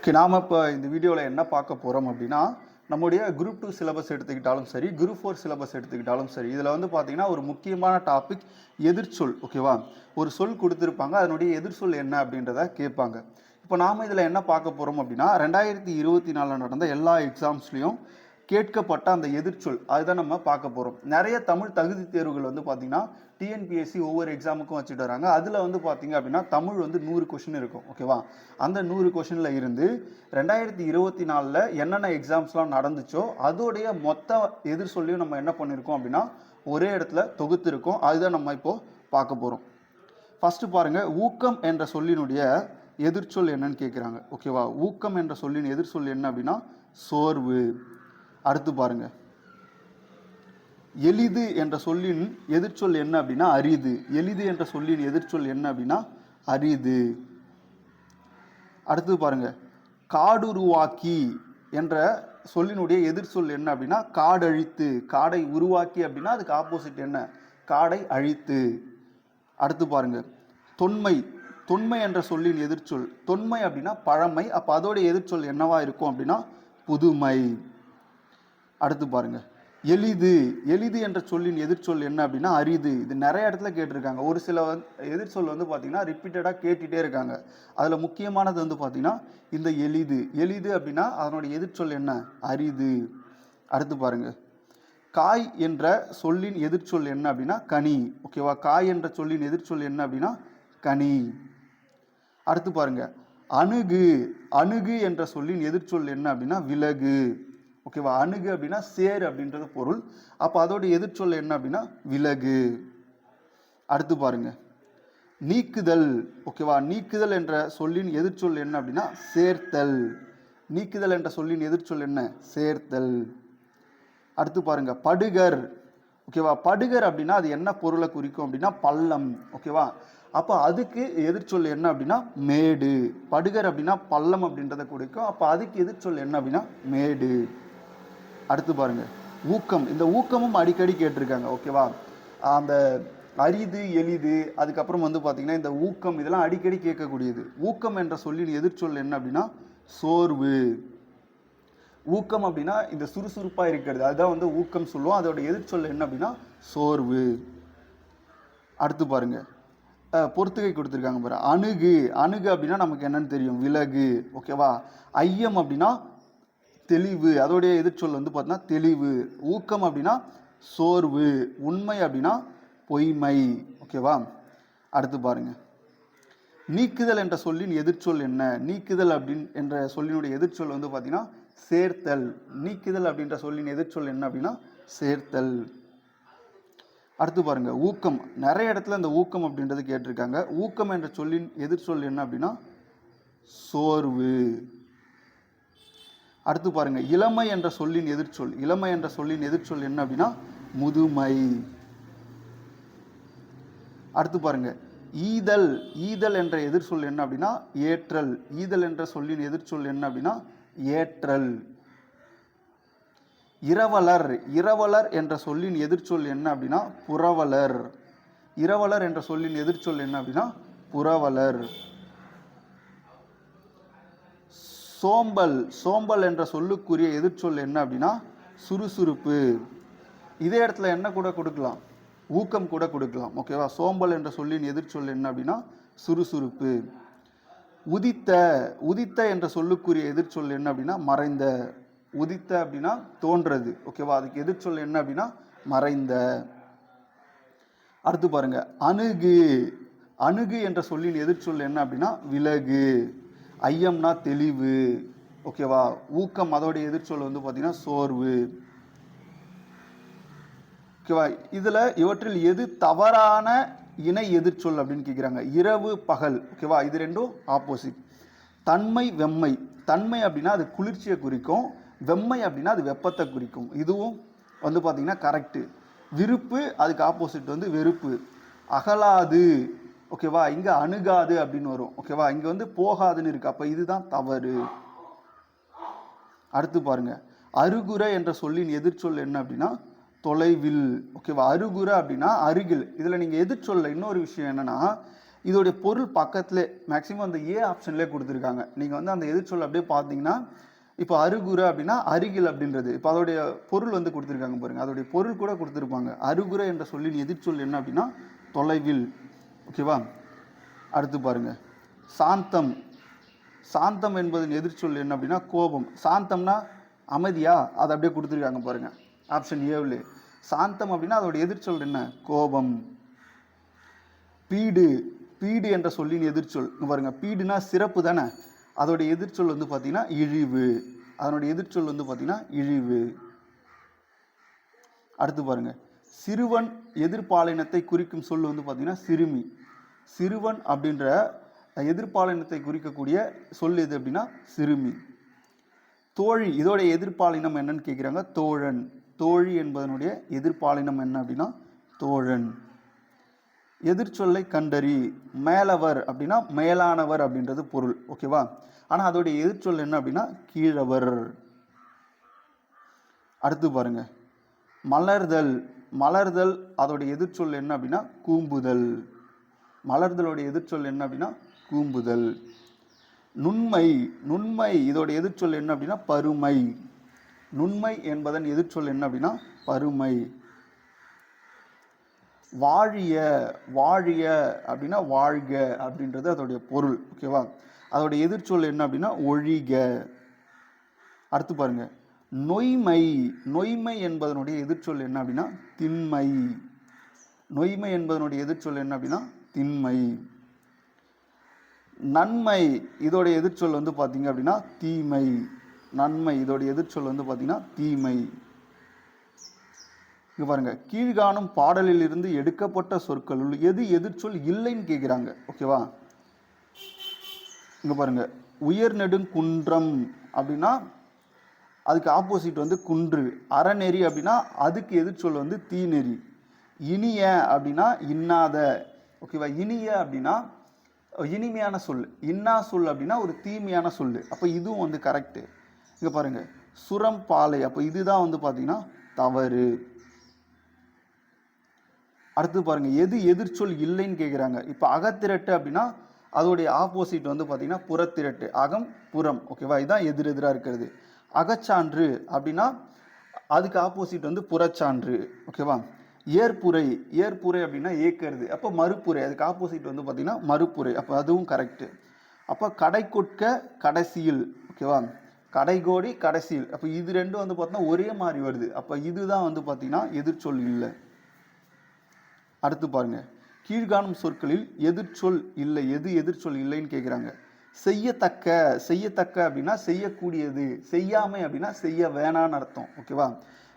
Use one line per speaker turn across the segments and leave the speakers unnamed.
Okay நாம் இப்போ இந்த வீடியோவில் என்ன பார்க்க போகிறோம் அப்படின்னா நம்முடைய குரூப் டூ சிலபஸ் எடுத்துக்கிட்டாலும் சரி குரூப் ஃபோர் சிலபஸ் எடுத்துக்கிட்டாலும் சரி இதில் வந்து பார்த்தீங்கன்னா ஒரு முக்கியமான டாபிக் எதிர்ச்சொல் ஓகேவா ஒரு சொல் கொடுத்துருப்பாங்க. அதனுடைய எதிர்ச்சொல் என்ன அப்படின்றத கேட்பாங்க. இப்போ நாம் இதில் என்ன பார்க்க போகிறோம் அப்படின்னா ரெண்டாயிரத்தி இருபத்தி நாலில் நடந்த எல்லா எக்ஸாம்ஸ்லேயும் கேட்கப்பட்ட அந்த எதிர்ச்சொல் அதுதான் நம்ம பார்க்க போகிறோம் நிறைய தமிழ் தகுதி தேர்வுகள் வந்து பார்த்திங்கன்னா டிஎன்பிஎஸ்சி ஒவ்வொரு எக்ஸாமுக்கும் வச்சுட்டு வராங்க. அதில் வந்து பார்த்தீங்க அப்படின்னா தமிழ் வந்து நூறு கொஷின் இருக்கும். ஓகேவா அந்த நூறு கொஷினில் இருந்து ரெண்டாயிரத்தி இருபத்தி நாலில் என்னென்ன எக்ஸாம்ஸ்லாம் நடந்துச்சோ அதோடைய மொத்த எதிர் சொல்லியும் நம்ம என்ன பண்ணியிருக்கோம் அப்படின்னா ஒரே இடத்துல தொகுத்துருக்கோம். அதுதான் நம்ம இப்போது பார்க்க போகிறோம் ஃபஸ்ட்டு பாருங்கள் ஊக்கம் என்ற சொல்லினுடைய எதிர்ச்சொல் என்னன்னு கேட்குறாங்க ஓகேவா ஊக்கம் என்ற சொல்லின் எதிர்ச்சொல் என்ன அப்படின்னா சோர்வு. அடுத்து பாருங்கள் எளிது என்ற சொல்லின் எதிர்ச்சொல் என்ன அப்படின்னா அரிது. எளிது என்ற சொல்லின் எதிர்ச்சொல் என்ன அப்படின்னா அரிது. அடுத்து பாருங்க. காடுருவாக்கி என்ற சொல்லினுடைய எதிர்ச்சொல் என்ன அப்படின்னா காடழித்து. காடை உருவாக்கி அப்படின்னா அதுக்கு ஆப்போசிட் என்ன? காடை அழித்து. அடுத்து பாருங்க. தொன்மை. தொன்மை என்ற சொல்லின் எதிர்ச்சொல். தொன்மை அப்படின்னா பழமை. அப்போ அதோடைய எதிர்ச்சொல் என்னவா இருக்கும் அப்படின்னா புதுமை. அடுத்து பாருங்கள் எளிது எளிது என்ற சொல்லின் எதிர்ச்சொல் என்ன அப்படின்னா அரிது. இது நிறைய இடத்துல கேட்டிருக்காங்க. ஒரு சில வந்து எதிர்ச்சொல் வந்து பார்த்தீங்கன்னா ரிப்பீட்டடாக கேட்டுகிட்டே இருக்காங்க. அதில் முக்கியமானது வந்து பார்த்தீங்கன்னா இந்த எளிது. எளிது அப்படின்னா அதனுடைய எதிர்ச்சொல் என்ன? அரிது. அடுத்து பாருங்க. காய் என்ற சொல்லின் எதிர்ச்சொல் என்ன அப்படின்னா கனி. ஓகேவா காய் என்ற சொல்லின் எதிர்ச்சொல் என்ன அப்படின்னா கனி. அடுத்து பாருங்க. அணுகு. அணுகு என்ற சொல்லின் எதிர்ச்சொல் என்ன அப்படின்னா விலகு. ஓகேவா அணுகு அப்படின்னா சேர் அப்படின்றது பொருள். அப்போ அதோட எதிர்ச்சொல் என்ன அப்படின்னா விலகு. அடுத்து பாருங்க. நீக்குதல். ஓகேவா நீக்குதல் என்ற சொல்லின் எதிர்ச்சொல் என்ன அப்படின்னா சேர்த்தல். நீக்குதல் என்ற சொல்லின் எதிர்ச்சொல் என்ன? சேர்த்தல். அடுத்து பாருங்க. படுகர். ஓகேவா படுகர் அப்படின்னா அது என்ன பொருளை குறிக்கும் அப்படின்னா பள்ளம். ஓகேவா அப்போ அதுக்கு எதிர்ச்சொல் என்ன அப்படின்னா மேடு. படுகர் அப்படின்னா பள்ளம் அப்படின்றத குறிக்கும். அப்போ அதுக்கு எதிர்ச்சொல் என்ன அப்படின்னா மேடு. அடுத்து பாருங்க. ஊக்கம். இந்த ஊக்கமும் அடிக்கடி கேட்டிருக்காங்க. ஓகேவா அந்த அரிது எளிது அதுக்கப்புறம் வந்து பார்த்தீங்கன்னா இந்த ஊக்கம் இதெல்லாம் அடிக்கடி கேட்கக்கூடியது. ஊக்கம் என்ற சொல்லின் எதிர்ச்சொல் என்ன அப்படின்னா சோர்வு. ஊக்கம் அப்படின்னா இந்த சுறுசுறுப்பாக இருக்கிறது. அதுதான் வந்து ஊக்கம் சொல்லுவோம். அதோட எதிர்ச்சொல் என்ன அப்படின்னா சோர்வு. அடுத்து பாருங்க. பொறுத்துகை கொடுத்துருக்காங்க பாரு. அணுகு. அணுகு அப்படின்னா நமக்கு என்னன்னு தெரியும். விலகு. ஓகேவா ஐயம் அப்படின்னா தெளிவு அதோடைய எதிர்ச்சொல் வந்து பார்த்தீங்கன்னா தெளிவு. ஊக்கம் அப்படின்னா சோர்வு உண்மை அப்படின்னா பொய்மை. ஓகேவா? அடுத்து பாருங்கள் நீக்குதல் என்ற சொல்லின் எதிர்ச்சொல் என்ன? நீக்குதல் அப்படின் என்ற சொல்லினுடைய எதிர்ச்சொல் வந்து பார்த்தீங்கன்னா சேர்த்தல். நீக்குதல் அப்படின்ற சொல்லின் எதிர்ச்சொல் என்ன அப்படின்னா சேர்த்தல். அடுத்து பாருங்கள் ஊக்கம். நிறைய இடத்துல இந்த ஊக்கம் அப்படின்றது கேட்டிருக்காங்க. ஊக்கம் என்ற சொல்லின் எதிர்ச்சொல் என்ன அப்படின்னா சோர்வு. அடுத்து பாருங்க இளமை என்ற சொல்லின் எதிர்ச்சொல். இளமை என்ற சொல்லின் எதிர்ச்சொல் என்ன அப்படின்னா முதுமை. அடுத்து பாருங்க ஈதல். ஈதல் என்ற எதிர்ச்சொல் என்ன அப்படின்னா ஏற்றல். ஈதல் என்ற சொல்லின் எதிர்ச்சொல் என்ன அப்படின்னா ஏற்றல். இரவலர். இரவலர் என்ற சொல்லின் எதிர்ச்சொல் என்ன அப்படின்னா புறவலர் இரவலர் என்ற சொல்லின் எதிர்ச்சொல் என்ன அப்படின்னா புறவலர் சோம்பல் சோம்பல் என்ற சொல்லுக்குரிய எதிர்ச்சொல் என்ன அப்படின்னா சுறுசுறுப்பு. இதே இடத்துல என்ன கூட கொடுக்கலாம் ஊக்கம் கூட கொடுக்கலாம் ஓகேவா சோம்பல் என்ற சொல்லின் எதிர்ச்சொல் என்ன அப்படின்னா சுறுசுறுப்பு. உதித்த உதித்த என்ற சொல்லுக்குரிய எதிர்ச்சொல் என்ன அப்படின்னா மறைந்த. உதித்த அப்படின்னா தோன்றது ஓகேவா அதுக்கு எதிர்ச்சொல் என்ன அப்படின்னா மறைந்த. அடுத்து பாருங்க அணுகு. அணுகு என்ற சொல்லின் எதிர்ச்சொல் என்ன அப்படின்னா விலகு. ஐயம்னா தெளிவு. ஓகேவா? ஊக்கம் அதோடைய எதிர்ச்சொல் வந்து பார்த்தீங்கன்னா சோர்வு. ஓகேவா? இதில் இவற்றில் எது தவறான இணை எதிர்ச்சொல் அப்படின்னு கேட்குறாங்க இரவு பகல். ஓகேவா? இது ரெண்டும் ஆப்போசிட் தன்மை வெம்மை. தன்மை அப்படின்னா அது குளிர்ச்சியை குறிக்கும். வெம்மை அப்படின்னா அது வெப்பத்தை குறிக்கும். இதுவும் வந்து பார்த்திங்கன்னா கரெக்டு விருப்பு அதுக்கு ஆப்போசிட் வந்து வெறுப்பு. அகலாது. ஓகேவா இங்கே அணுகாது அப்படின்னு வரும். ஓகேவா இங்கே வந்து போகாதுன்னு இருக்கு. அப்போ இதுதான் தவறு. அடுத்து பாருங்க. அருகுறை என்ற சொல்லின் எதிர்ச்சொல் என்ன அப்படின்னா தொலைவில். ஓகேவா அருகுறை அப்படின்னா அருகில். இதில் நீங்கள் எதிர்ச்சொல்ல இன்னொரு விஷயம் என்னன்னா இதோடைய பொருள் பக்கத்தில் மேக்ஸிமம் அந்த ஏ ஆப்ஷன்லேயே கொடுத்துருக்காங்க. நீங்கள் வந்து அந்த எதிர்ச்சொல் அப்படியே பார்த்தீங்கன்னா இப்போ அருகுறை அப்படின்னா அருகில் அப்படின்றது. இப்போ அதோடைய பொருள் வந்து கொடுத்துருக்காங்க பாருங்கள் அதோடைய பொருள் கூட கொடுத்துருப்பாங்க. அருகுறை என்ற சொல்லின் எதிர்ச்சொல் என்ன அப்படின்னா தொலைவில். ஓகேவா? அடுத்து பாருங்க. சாந்தம். சாந்தம் என்பதன் எதிர்ச்சொல் என்ன அப்படின்னா கோபம். சாந்தம்னா அமைதியா? அதை அப்படியே கொடுத்துருக்காங்க பாருங்கள் ஆப்ஷன் ஏவில் சாந்தம் அப்படின்னா அதோட எதிர்ச்சொல் என்ன? கோபம். பீடு. பீடு என்ற சொல்லின் எதிர்ச்சொல். பாருங்கள் பீடுனா சிறப்பு தானே? அதோட எதிர்ச்சொல் வந்து பார்த்தீங்கன்னா இழிவு. அதனுடைய எதிர்ச்சொல் வந்து பார்த்தீங்கன்னா இழிவு. அடுத்து பாருங்கள் சிறுவன் எதிர்பாலினத்தை குறிக்கும் சொல் வந்து பார்த்தீங்கன்னா சிறுமி. சிறுவன் அப்படின்ற எதிர்பாலினத்தை குறிக்கக்கூடிய சொல் எது அப்படின்னா சிறுமி. தோழி இதோடைய எதிர்பாலினம் என்னன்னு கேட்குறாங்க தோழன். தோழி என்பதனுடைய எதிர்பாலினம் என்ன அப்படின்னா தோழன். எதிர்ச்சொல்லை கண்டறி மேலவர் அப்படின்னா மேலானவர் அப்படின்றது பொருள். ஓகேவா ஆனால் அதோடைய எதிர்ச்சொல் என்ன அப்படின்னா கீழவர். அடுத்து பாருங்க. மலர்தல். மலர்தல் அதோட எதிர்ச்சொல் என்ன அப்படின்னா கூம்புதல். மலர்தலோட எதிர்ச்சொல் என்ன அப்படின்னா கூம்புதல். நுண்மை நுண்மை இதோட எதிர்ச்சொல் என்ன அப்படின்னா பருமை. நுண்மை என்பதன் எதிர்ச்சொல் என்ன அப்படின்னா பருமை. வாழிய வாழிய அப்படின்னா வாழ்க அப்படின்றது அதோடைய பொருள் ஓகேவா அதோடைய எதிர்ச்சொல் என்ன அப்படின்னா ஒழிக. அடுத்து பாருங்கள் நொய்மை நொய்மை என்பதனுடைய எதிர்ச்சொல் என்ன அப்படின்னா திண்மை. நொய்மை என்பதனுடைய எதிர்ச்சொல் என்ன அப்படின்னா திண்மை. நன்மை இதோடைய எதிர்ச்சொல் வந்து பார்த்தீங்க அப்படின்னா தீமை. நன்மை இதோடைய எதிர்ச்சொல் வந்து பார்த்தீங்கன்னா தீமை. இங்கே பாருங்கள் கீழ்காணும் பாடலில் இருந்து எடுக்கப்பட்ட சொற்களுள் எது எதிர்ச்சொல் இல்லைன்னு கேட்குறாங்க ஓகேவா? இங்கே பாருங்க உயர் நெடுங்குன்றம் அப்படின்னா அதுக்கு ஆப்போசிட் வந்து குன்று. அறநெறி அப்படின்னா அதுக்கு எதிர்ச்சொல் வந்து தீநெறி. இனிய அப்படின்னா இன்னாத. ஓகேவா இனிய அப்படின்னா இனிமையான சொல். இன்னா சொல் அப்படின்னா ஒரு தீமையான சொல். அப்போ இதுவும் வந்து கரெக்டு இங்கே பாருங்கள் சுரம் பாலை. அப்போ இதுதான் வந்து பார்த்தீங்கன்னா தவறு. அடுத்து பாருங்கள் எது எதிர்ச்சொல் இல்லைன்னு கேட்குறாங்க இப்போ அகத்திரட்டு அப்படின்னா அதோடைய ஆப்போசிட் வந்து பார்த்தீங்கன்னா புறத்திரட்டு. அகம் புறம். ஓகேவா இதுதான் எதிர் எதிராக இருக்கிறது. அகச்சான்று அப்படின்னா அதுக்கு ஆப்போசிட் வந்து புறச்சான்று ஓகேவா ஏற்புரை ஏற்புரை அப்படின்னா ஏக்கிறது. அப்போ மறுப்புரை அதுக்கு ஆப்போசிட் வந்து பார்த்திங்கன்னா மறுப்புரை. அப்போ அதுவும் கரெக்டு அப்போ கடை கொட்க கடைசியில் ஓகேவா கடைகோடி கடைசியில் அப்போ இது ரெண்டும் வந்து பார்த்தீங்கன்னா ஒரே மாதிரி வருது. அப்போ இதுதான் வந்து பார்த்திங்கன்னா எதிர்ச்சொல் இல்லை. அடுத்து பாருங்க. கீழ்காணும் சொற்களில் எதிர்ச்சொல் இல்லை. எது எதிர்ச்சொல் இல்லைன்னு கேட்குறாங்க செய்யத்தக்க செய்யத்தக்க அப்படின்னா செய்யக்கூடியது செய்யாமை அப்படின்னா செய்ய வேணான்னு அர்த்தம் ஓகேவா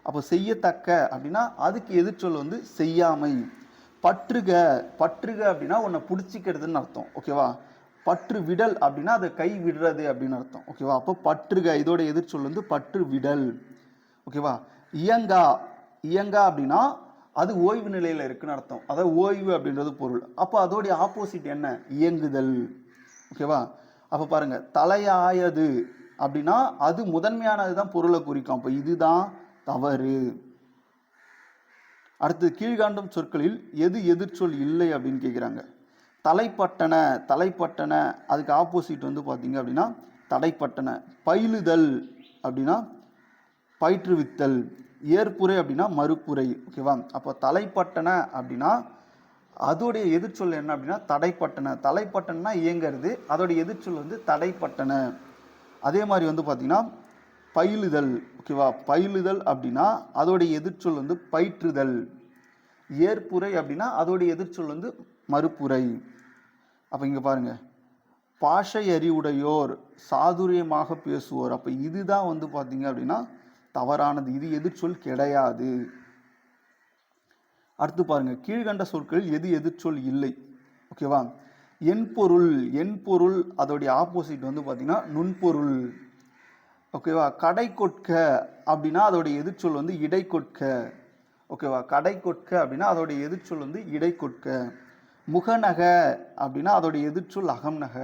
அப்போ செய்யத்தக்க அப்படின்னா அதுக்கு எதிர்ச்சொல் வந்து செய்யாமை. பற்றுக பற்றுக அப்படின்னா உன்னை பிடிச்சிக்கிறதுன்னு அர்த்தம் ஓகேவா பற்று விடல் அப்படின்னா அதை கை விடுறது அப்படின்னு அர்த்தம் ஓகேவா அப்போ பற்றுக இதோட எதிர்ச்சொல் வந்து பற்று விடல் ஓகேவா இயங்கா இயங்கா அப்படின்னா அது ஓய்வு நிலையில் இருக்குன்னு அர்த்தம் அதாவது ஓய்வு அப்படின்றது பொருள். அப்போ அதோடைய ஆப்போசிட் என்ன? இயங்குதல் ஓகேவா அப்போ பாருங்க தலையாயது அப்படின்னா அது முதன்மையானது தான் பொருளை குறிக்கும். அப்போ இதுதான் தவறு. அடுத்து கீழ்காண்டும் சொற்களில் எது எதிர்ச்சொல் இல்லை அப்படின்னு கேட்குறாங்க தலைப்பட்டன தலைப்பட்டன அதுக்கு ஆப்போசிட் வந்து பார்த்தீங்க அப்படின்னா தடைப்பட்டன. பயிலுதல் அப்படின்னா பயிற்றுவித்தல். ஏற்புரை அப்படின்னா மறுப்புரை ஓகேவா அப்போ தலைப்பட்டன அப்படின்னா அதோடைய எதிர்ச்சொல் என்ன அப்படின்னா தடைப்பட்டன. தலைப்பட்டனா இயங்கிறது. அதோடைய எதிர்ச்சொல் வந்து தடைப்பட்டன. அதே மாதிரி வந்து பார்த்தீங்கன்னா பயிலுதல். ஓகேவா பயிலுதல் அப்படின்னா அதோடைய எதிர்ச்சொல் வந்து பயிற்றுதல். ஏற்புரை அப்படின்னா அதோடைய எதிர்ச்சொல் வந்து மறுப்புரை. அப்போ இங்கே பாருங்கள் பாஷை அறிவுடையோர் சாதுரியமாக பேசுவோர். அப்போ இதுதான் வந்து பார்த்தீங்க அப்படின்னா தவறானது. இது எதிர்ச்சொல் கிடையாது. அடுத்து பாருங்க கீழ்கண்ட சொற்களில் எது எதிர்ச்சொல் இல்லை. ஓகேவா என் பொருள் என் பொருள் அதோடைய ஆப்போசிட் வந்து பார்த்தீங்கன்னா நுண்பொருள். ஓகேவா கடை கொட்க அப்படின்னா அதோடைய எதிர்ச்சொல் வந்து இடை கொட்க. ஓகேவா கடை கொட்க அப்படின்னா அதோடைய எதிர்ச்சொல் வந்து இடை கொட்க. முகநக அப்படின்னா அதோடைய எதிர்ச்சொல் அகம்நக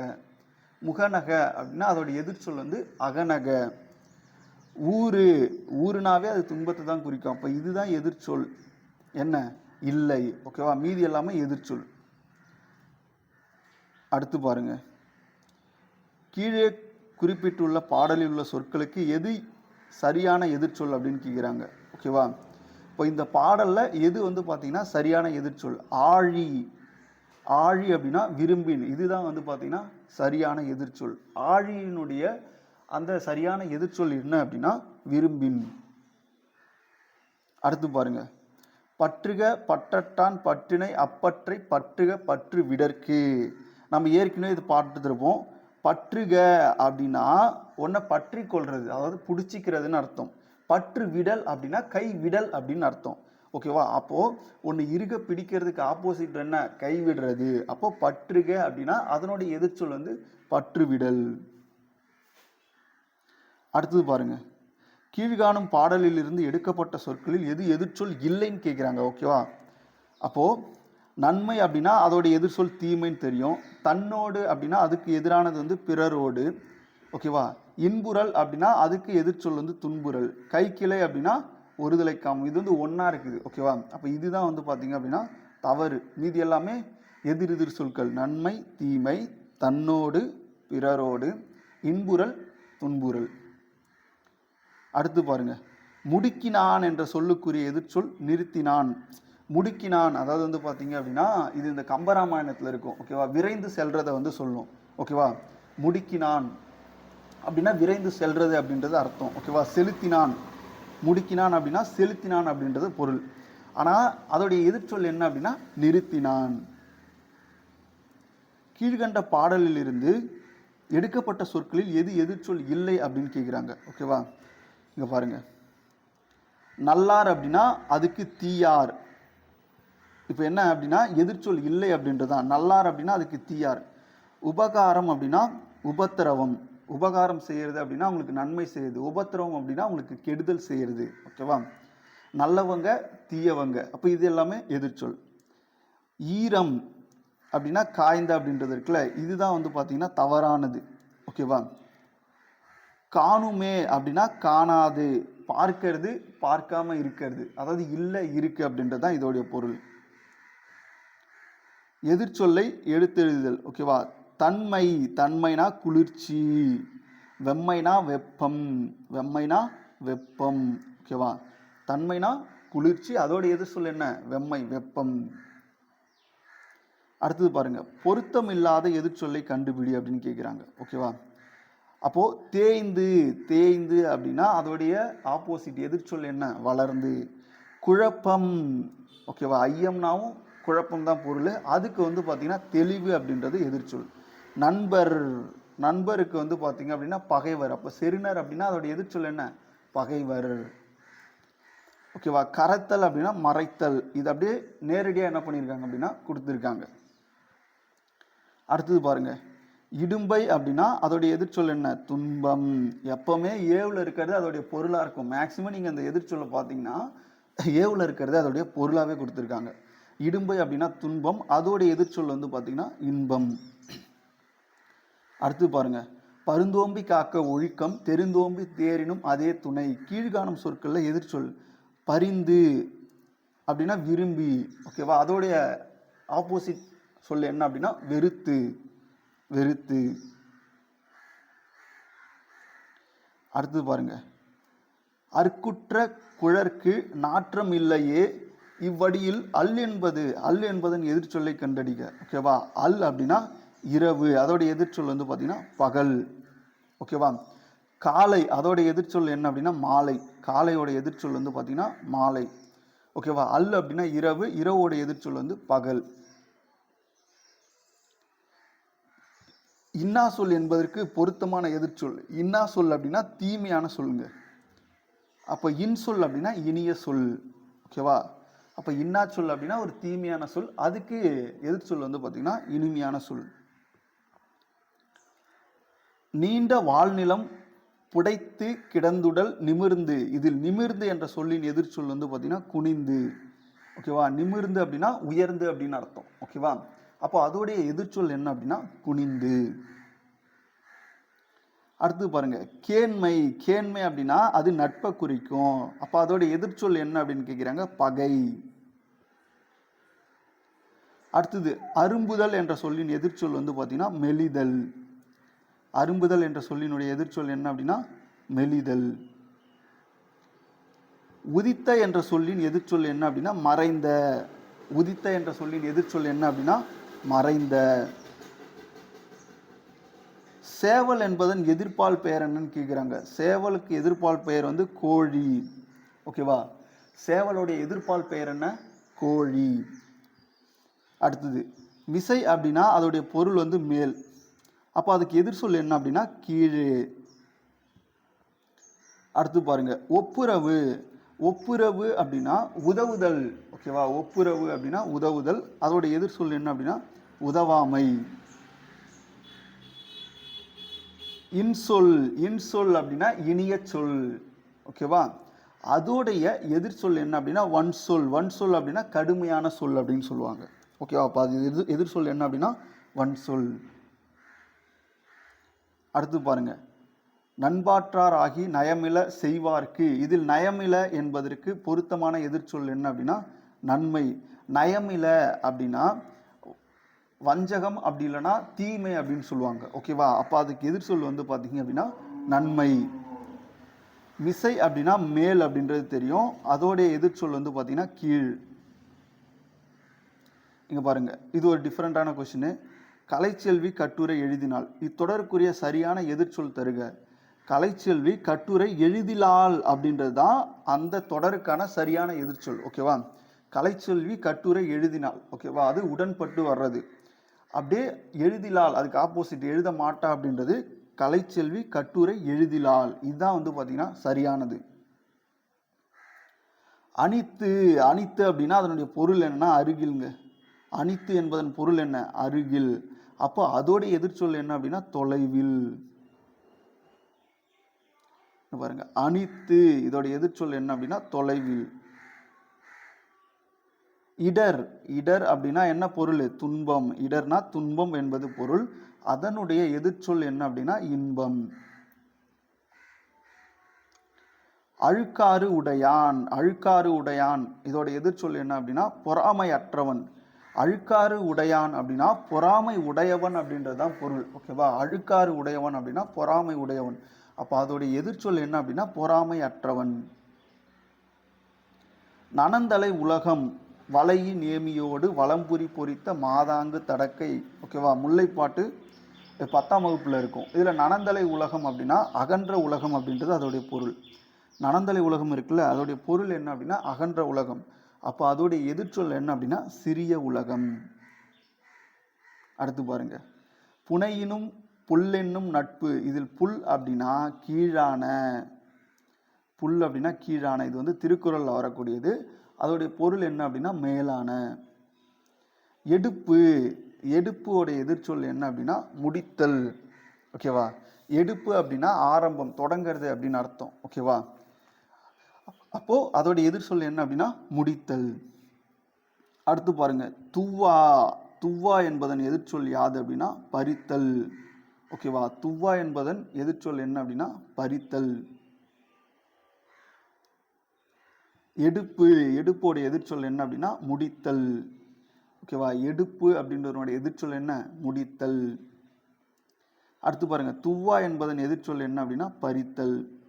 முகநக அப்படின்னா அதோடைய எதிர்ச்சொல் வந்து அகநக. ஊரு ஊருனாவே அது துன்பத்தை தான் குறிக்கும். அப்போ இதுதான் எதிர்ச்சொல் என்ன? இல்லை. ஓகேவா? மீதி எல்லாமே எதிர்ச்சொல் அடுத்து பாருங்க. கீழே குறிப்பிட்டுள்ள பாடலில் உள்ள சொற்களுக்கு எது சரியான எதிர்ச்சொல் அப்படின்னு கேட்குறாங்க ஓகேவா? இப்போ இந்த பாடலில் எது வந்து பார்த்தீங்கன்னா சரியான எதிர்ச்சொல் ஆழி. ஆழி அப்படின்னா விரும்பின். இதுதான் வந்து பார்த்தீங்கன்னா சரியான எதிர்ச்சொல் ஆழியினுடைய அந்த சரியான எதிர்ச்சொல் என்ன அப்படின்னா விரும்பின். அடுத்து பாருங்கள் பற்றுக பற்றட்டான் பற்றினை அப்பற்றை பற்றுக பற்று விடற்கு. நம்ம ஏற்கனவே இது பார்த்துருப்போம் பற்றுக அப்படின்னா ஒன்றை பற்றி கொள்வது அதாவது பிடிச்சிக்கிறதுன்னு அர்த்தம். பற்று விடல் அப்படின்னா கை விடல் அப்படின்னு அர்த்தம். ஓகேவா அப்போது ஒன்று இருக பிடிக்கிறதுக்கு ஆப்போசிட் என்ன? கை விடுறது. அப்போது பற்றுக அப்படின்னா அதனுடைய எதிர்ச்சொல் வந்து பற்று விடல். அடுத்தது பாருங்கள் கீழ்காணும் பாடலில் இருந்து எடுக்கப்பட்ட சொற்களில் எது எதிர்ச்சொல் இல்லைன்னு கேட்குறாங்க ஓகேவா அப்போது நன்மை அப்படின்னா அதோடைய எதிர்ச்சொல் தீமைன்னு தெரியும். தன்னோடு அப்படின்னா அதுக்கு எதிரானது வந்து பிறரோடு ஓகேவா இன்புரல் அப்படின்னா அதுக்கு எதிர்ச்சொல் வந்து துன்புரல் கைக்கிளை அப்படின்னா ஒருதலை காமம். இது வந்து ஒன்றா இருக்குது ஓகேவா அப்போ இதுதான் வந்து பார்த்திங்க அப்படின்னா தவறு. மீதி எல்லாமே எதிர் எதிர் சொற்கள். நன்மை தீமை தன்னோடு பிறரோடு இன்புரல் துன்புரல் அடுத்து பாருங்க. முடுக்கினான் என்ற சொல்லுக்குரிய எதிர்ச்சொல் நிறுத்தினான் முடுக்கினான் அதாவது வந்து பார்த்தீங்க அப்படின்னா இது இந்த கம்பராமாயணத்தில் இருக்கும். ஓகேவா விரைந்து செல்றதை வந்து சொல்லும். ஓகேவா முடுக்கினான் அப்படின்னா விரைந்து செல்றது அப்படின்றது அர்த்தம். ஓகேவா செலுத்தினான் முடுக்கினான் அப்படின்னா செலுத்தினான் அப்படின்றது பொருள். ஆனால் அதோடைய எதிர்ச்சொல் என்ன அப்படின்னா நிறுத்தினான் கீழ்கண்ட பாடலில் இருந்து எடுக்கப்பட்ட சொற்களில் எது எதிர்ச்சொல் இல்லை அப்படின்னு கேட்குறாங்க ஓகேவா இங்கே பாருங்கள் நல்லார் அப்படின்னா அதுக்கு தீயார். இப்போ என்ன அப்படின்னா எதிர்ச்சொல் இல்லை அப்படின்றதான் நல்லார் அப்படின்னா அதுக்கு தீயார். உபகாரம் அப்படின்னா உபத்திரவம். உபகாரம் செய்கிறது அப்படின்னா அவங்களுக்கு நன்மை செய்யுது உபத்திரவம் அப்படின்னா அவங்களுக்கு கெடுதல் செய்யறது. ஓகேவா நல்லவங்க தீயவங்க. அப்போ இது எல்லாமே எதிர்ச்சொல் ஈரம் அப்படின்னா காய்ந்த அப்படின்றது இருக்குல்ல. இதுதான் வந்து பார்த்திங்கன்னா தவறானது. ஓகேவா காணுமே அப்படின்னா காணாது. பார்க்கிறது பார்க்காம இருக்கிறது. அதாவது இல்லை இருக்கு அப்படின்றது தான் இதோடைய பொருள். எதிர்ச்சொல்லை எடுத்தெழுதுதல் ஓகேவா தன்மை தன்மைனா குளிர்ச்சி. வெம்மைனா வெப்பம். வெம்மைனா வெப்பம். ஓகேவா தன்மைனா குளிர்ச்சி. அதோட எதிர்ச்சொல் என்ன? வெம்மை வெப்பம். அடுத்தது பாருங்க. பொருத்தம் இல்லாத எதிர்ச்சொல்லை கண்டுபிடி அப்படின்னு கேட்குறாங்க ஓகேவா அப்போது தேய்ந்து தேய்ந்து அப்படின்னா அதோடைய ஆப்போசிட் எதிர்ச்சொல் என்ன? வளர்ந்து. குழப்பம். ஓகேவா ஐயம்னாவும் குழப்பம் தான் பொருள். அதுக்கு வந்து பார்த்தீங்கன்னா தெளிவு அப்படின்றது எதிர்ச்சொல். நண்பர். நண்பருக்கு வந்து பார்த்தீங்க அப்படின்னா பகைவர். அப்போ செருணர் அப்படின்னா அதோடைய எதிர்ச்சொல் என்ன? பகைவர். ஓகேவா கரைத்தல் அப்படின்னா மறைத்தல். இது அப்படியே நேரடியாக என்ன பண்ணியிருக்காங்க அப்படின்னா கொடுத்துருக்காங்க. அடுத்தது பாருங்கள் இடும்பை அப்படின்னா அதோடைய எதிர்ச்சொல் என்ன? துன்பம். எப்பவுமே ஏவுல இருக்கிறது அதோடைய பொருளாக இருக்கும். மேக்சிமம் நீங்கள் அந்த எதிர்ச்சொல்லை பார்த்தீங்கன்னா ஏவுல இருக்கிறது அதோடைய பொருளாகவே கொடுத்துருக்காங்க. இடும்பை அப்படின்னா துன்பம். அதோடைய எதிர்ச்சொல் வந்து பார்த்திங்கன்னா இன்பம். அடுத்து பாருங்க. பருந்தோம்பி காக்க ஒழுக்கம் தெருந்தோம்பி தேரினும் அதே துணை. கீழ்காணும் சொற்களில் எதிர்ச்சொல். பரிந்து அப்படின்னா விரும்பி. ஓகேவா அதோடைய ஆப்போசிட் சொல் என்ன அப்படின்னா வெறுத்து. வெறுத்து. அடுத்தது பாருங்க. அற்குற்ற குழற்கு நாற்றம் இல்லையே இவ்வடியில் அல் என்பது அல் என்பதன் எதிர்ச்சொல்லை கண்டடிக்க ஓகேவா அல் அப்படின்னா இரவு அதோட எதிர்ச்சொல் வந்து பார்த்தீங்கன்னா பகல். ஓகேவா காலை அதோட எதிர்ச்சொல் என்ன அப்படின்னா மாலை. காலையோட எதிர்ச்சொல் வந்து பார்த்தீங்கன்னா மாலை. ஓகேவா அல் அப்படின்னா இரவு இரவோட எதிர்ச்சொல் வந்து பகல். இன்னா சொல் என்பதற்கு பொருத்தமான எதிர்ச்சொல். இன்னா சொல் அப்படின்னா தீமையான சொல்லுங்க. அப்போ இன் சொல் அப்படின்னா இனிய சொல். ஓகேவா அப்போ இன்னா சொல் அப்படின்னா ஒரு தீமையான சொல். அதுக்கு எதிர்ச்சொல் வந்து பார்த்திங்கன்னா இனிமையான சொல். நீண்ட வாழ்நிலம் புடைத்து கிடந்துடல் நிமிர்ந்து. இதில் நிமிர்ந்து என்ற சொல்லின் எதிர்ச்சொல் வந்து பார்த்திங்கன்னா குனிந்து. ஓகேவா நிமிர்ந்து அப்படின்னா உயர்ந்து அப்படின்னு அர்த்தம். ஓகேவா அப்போ அதோடைய எதிர்ச்சொல் என்ன அப்படின்னா குனிந்து. அடுத்து பாருங்க கேண்மை. கேண்மை அப்படின்னா அது நட்பை குறிக்கும். அப்போ அதோட எதிர்ச்சொல் என்ன அப்படின்னு கேட்குறாங்க பகை. அடுத்தது அரும்புதல் என்ற சொல்லின் எதிர்ச்சொல் வந்து பார்த்தீங்கன்னா மெலிதல். அரும்புதல் என்ற சொல்லினுடைய எதிர்ச்சொல் என்ன அப்படின்னா மெலிதல். உதித்த என்ற சொல்லின் எதிர்ச்சொல் என்ன அப்படின்னா மறைந்த. உதித்த என்ற சொல்லின் எதிர்ச்சொல் என்ன அப்படின்னா மறைந்த சேவல் என்பதன் எதிர்ப்பால் பெயர் என்னன்னு கேட்குறாங்க சேவலுக்கு எதிர்ப்பால் பெயர் வந்து கோழி. ஓகேவா சேவலுடைய எதிர்ப்பால் பெயர் என்ன? கோழி. அடுத்தது விசை அப்படின்னா அதோடைய பொருள் வந்து மேல். அப்போ அதுக்கு எதிர் சொல் என்ன அப்படின்னா கீழே. அடுத்து பாருங்க ஒப்புரவு. ஒப்புரவு அப்படின்னா உதவுதல் ஓகேவா? ஒப்புரவு அப்படின்னா உதவுதல். அதோடைய எதிர் சொல் என்ன அப்படின்னா உதவாமை. இன்சொல் இன்சொல் அப்படின்னா இனிய சொல் ஓகேவா? அதோடைய எதிர் சொல் என்ன அப்படின்னா வன் சொல் வன் சொல் அப்படின்னா கடுமையான சொல் அப்படின்னு சொல்லுவாங்க. ஓகேவா? அப்போ அது எதிர் எதிர் சொல் என்ன அப்படின்னா வன் சொல் அடுத்து பாருங்கள் நண்பாற்றார் ஆகி நயமில செய்வார்க்கு. இதில் நயமில என்பதற்கு பொருத்தமான எதிர்ச்சொல் என்ன அப்படின்னா நன்மை. நயமில அப்படின்னா வஞ்சகம் அப்படி இல்லைன்னா தீமை அப்படின்னு சொல்லுவாங்க. ஓகேவா அப்போ அதுக்கு எதிர்ச்சொல் வந்து பார்த்தீங்க அப்படின்னா நன்மை. மிசை அப்படின்னா மேல் அப்படின்றது தெரியும். அதோடைய எதிர்ச்சொல் வந்து பார்த்தீங்கன்னா கீழ். இங்கே பாருங்கள் இது ஒரு டிஃப்ரெண்ட்டான கொஷினு கலைச்செல்வி கட்டுரை எழுதினால் இத்தொடருக்குரிய சரியான எதிர்ச்சொல் தருக. கலைச்செல்வி கட்டுரை எழுதிலாள் அப்படின்றது தான் அந்த தொடருக்கான சரியான எதிர்ச்சொல். ஓகேவா? கலைச்செல்வி கட்டுரை எழுதினால் ஓகேவா? அது உடன்பட்டு வர்றது. அப்படியே எழுதிலால் அதுக்கு ஆப்போசிட் எழுத மாட்டா அப்படின்றது கலைச்செல்வி கட்டுரை எழுதிலால் இதுதான் வந்து பார்த்தீங்கன்னா சரியானது. அனித்து அனித்து அப்படின்னா அதனுடைய பொருள் என்னன்னா அருகில்ங்க. அனித்து என்பதன் பொருள் என்ன? அருகில். அப்போ அதோடைய எதிர்ச்சொல் என்ன அப்படின்னா தொலைவில். பாருங்க. அனித்து இதோட எதிர்ச்சொல் என்ன அப்படின்னா தொலைவில். இடர். இடர் அப்படின்னா என்ன பொருள்? துன்பம். இடர்னா துன்பம் என்பது பொருள். அதனுடைய எதிர்ச்சொல் என்ன அப்படின்னா இன்பம். அழுக்காறு உடையான். அழுக்காறு உடையான். இதோட எதிர்ச்சொல் என்ன அப்படின்னா பொறாமை அற்றவன் அழுக்காறு உடையான் அப்படின்னா பொறாமை உடையவன் அப்படின்றது தான் பொருள். ஓகேவா? அழுக்காறு உடையவன் அப்படின்னா பொறாமை உடையவன். அப்போ அதோடைய எதிர்ச்சொல் என்ன அப்படின்னா பொறாமை அற்றவன் நனந்தலை உலகம் வலையி நேமியோடு வலம்புரி பொறித்த மாதாங்கு தடக்கை. ஓகேவா? முல்லைப்பாட்டு பத்தாம் வகுப்பில் இருக்கும். இதில் நனந்தலை உலகம் அப்படின்னா அகன்ற உலகம் அப்படின்றது அதோடைய பொருள். நனந்தலை உலகம் இருக்குல்ல அதோடைய பொருள் என்ன அப்படின்னா அகன்ற உலகம். அப்போ அதோடைய எதிர்ச்சொல் என்ன அப்படின்னா சிறிய உலகம். அடுத்து பாருங்க. புனையினும் புல்லென்னும் நட்பு. இதில் புல் அப்படின்னா கீழான. புல் அப்படின்னா கீழான. இது வந்து திருக்குறளில் வரக்கூடியது. அதோடைய பொருள் என்ன அப்படின்னா மேலான. எடுப்பு. எடுப்போடைய எதிர்ச்சொல் என்ன அப்படின்னா முடித்தல். ஓகேவா எடுப்பு அப்படின்னா ஆரம்பம் தொடங்கிறது அப்படின்னு அர்த்தம். ஓகேவா அப்போ அதோடைய எதிர்ச்சொல் என்ன அப்படின்னா முடித்தல். அடுத்து பாருங்க. துவா. துவா என்பதன் எதிர்ச்சொல் யாது அப்படின்னா பறித்தல். ஓகேவா? துவா என்பதன் எதிர்ச்சொல் என்ன அப்படின்னா பறித்தல். எடுப்பு எடுப்போட எதிர்ச்சொல் என்ன அப்படின்னா முடித்தல். ஓகேவா? எடுப்பு அப்படின்றதோட எதிர்ச்சொல் என்ன? முடித்தல். அடுத்து பாருங்க துவா என்பதன் எதிர்ச்சொல் என்ன அப்படின்னா பறித்தல்.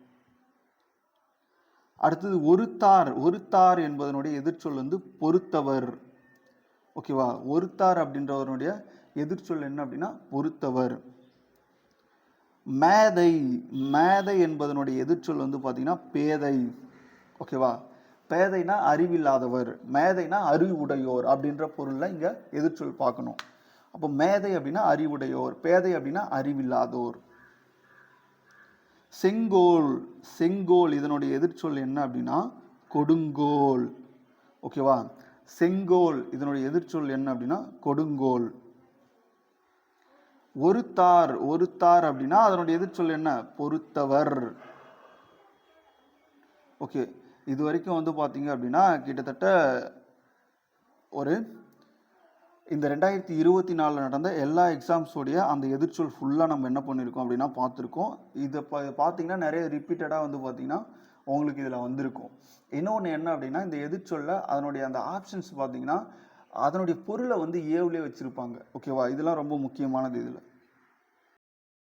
அடுத்தது ஒருத்தார். ஒருத்தார் என்பதனுடைய எதிர்ச்சொல் வந்து பொறுத்தவர். ஓகேவா? ஒருத்தார் அப்படின்றவருடைய எதிர்ச்சொல் என்ன அப்படின்னா பொறுத்தவர். மேதை மேதை என்பதனுடைய எதிர்ச்சொல் வந்து பார்த்தீங்கன்னா பேதை. ஓகேவா பேதைனா அறிவில்லாதவர். மேதைனா அறிவுடையோர் அப்படின்ற பொருளில் இங்கே எதிர்ச்சொல் பார்க்கணும். அப்போ மேதை அப்படின்னா அறிவுடையோர் பேதை அப்படின்னா அறிவில்லாதோர். செங்கோல் செங்கோல் இதனுடைய எதிர்ச்சொல் என்ன அப்படின்னா கொடுங்கோல். ஓகேவா செங்கோல் இதனுடைய எதிர்ச்சொல் என்ன அப்படின்னா கொடுங்கோல். ஒருத்தார் ஒருத்தார் அப்படின்னா அதனுடைய எதிர்ச்சொல் என்ன? பொறுத்தவர். ஓகே இது வரைக்கும் வந்து பார்த்தீங்க அப்படின்னா கிட்டத்தட்ட ஒரு இந்த ரெண்டாயிரத்தி இருபத்தி நாலில் நடந்த எல்லா எக்ஸாம்ஸோடைய அந்த எதிர்ச்சொல் ஃபுல்லாக நம்ம என்ன பண்ணியிருக்கோம் அப்படின்னா பார்த்துருக்கோம். இதை பா பார்த்தீங்கன்னா நிறைய ரிப்பீட்டடாக வந்து பார்த்தீங்கன்னா உங்களுக்கு இதில் வந்திருக்கும். இன்னொன்று என்ன அப்படின்னா இந்த எதிர்ச்சொல்ல அதனுடைய அந்த ஆப்ஷன்ஸ் பார்த்தீங்கன்னா அதனுடைய பொருளை வந்து ஏவுலேயே வச்சுருப்பாங்க. ஓகேவா இதெல்லாம் ரொம்ப முக்கியமானது இதில்.